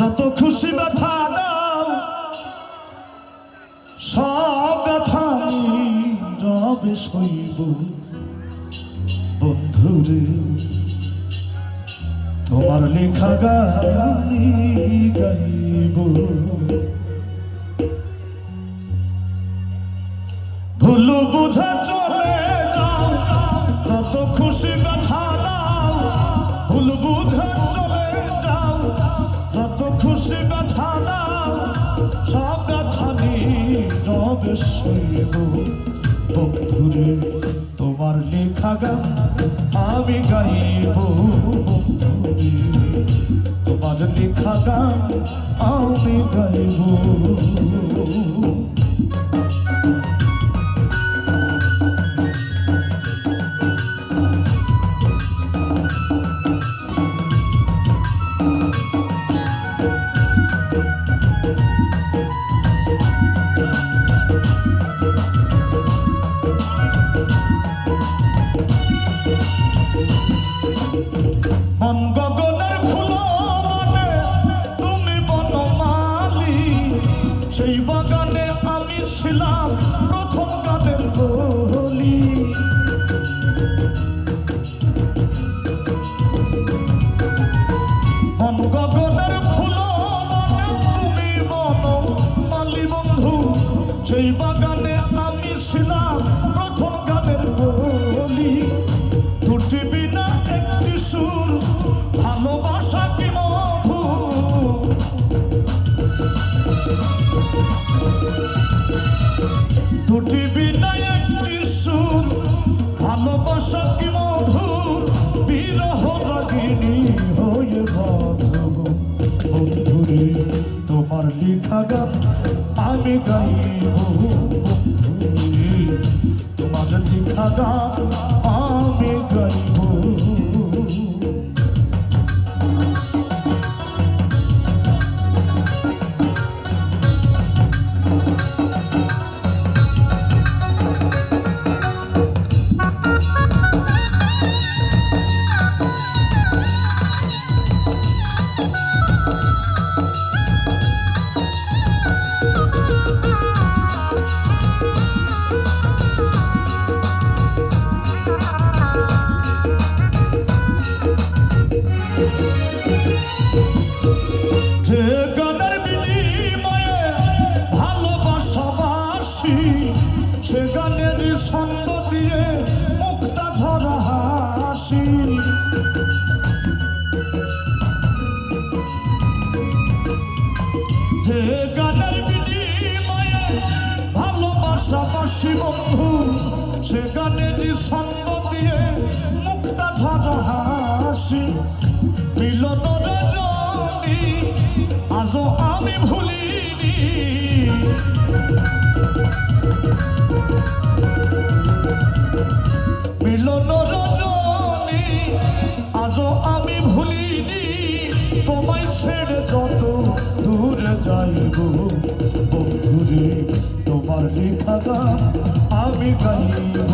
যত খুশি ব্যথা দাও, সব ব্যথা আমি রবে সইব। বন্ধুরে, তোমার লেখা গানি গাইব। ভুল বুঝা চলে ব্যথা দাও সব ব্যথা নীরবে সইব বন্ধুরে, তোমার লেখা গান আমি গাইব। তোমার লেখা গান আমি গাইব। সেই বাগানে আমি ছিলাম। বন্ধুরে তোমার লেখা গান আমি গাইব তোমার লেখা গান আমি গাইব যে গানের বিনিময়ে ভালোবাসাবাসি বন্ধু, সে গানের ছন্দ দিয়ে মুক্তা ধরা হাসি। মিলন রজনী আজও আমি ভুলিনি। তোমায় ছেড়ে যত দূরে যাইব, বন্ধুরে, তোমার লেখা আমি গাইব,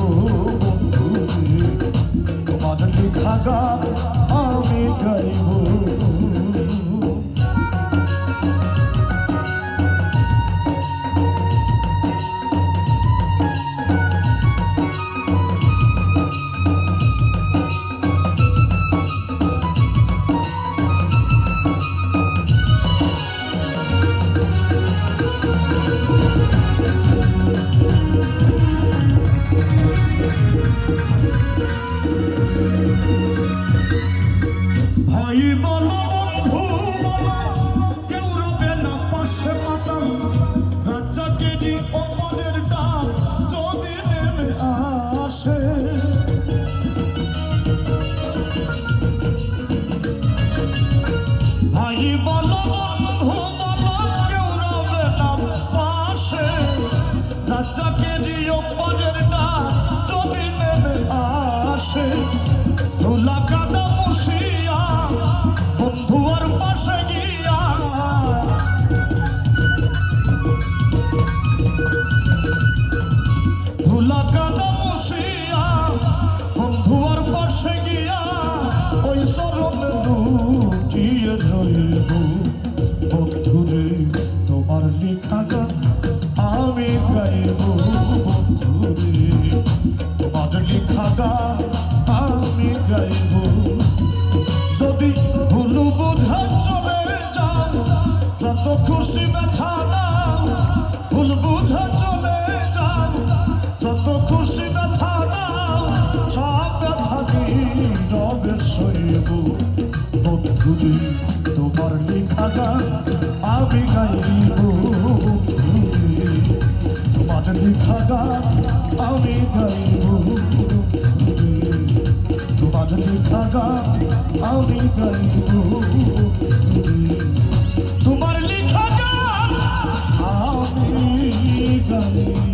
বন্ধুরে, তোমার লেখা গান আমি গাইব। রাজ্জাকেরই অপরের ডাক যদি নেমে আসে ধুলা কাদা বন্ধুরে তোমার লেখা গান আমি গাইব। তোমার লেখা গান আমি গাইব। তোমার লেখা গান আমি গাইব। তোমার লেখা গান আমি গাইব।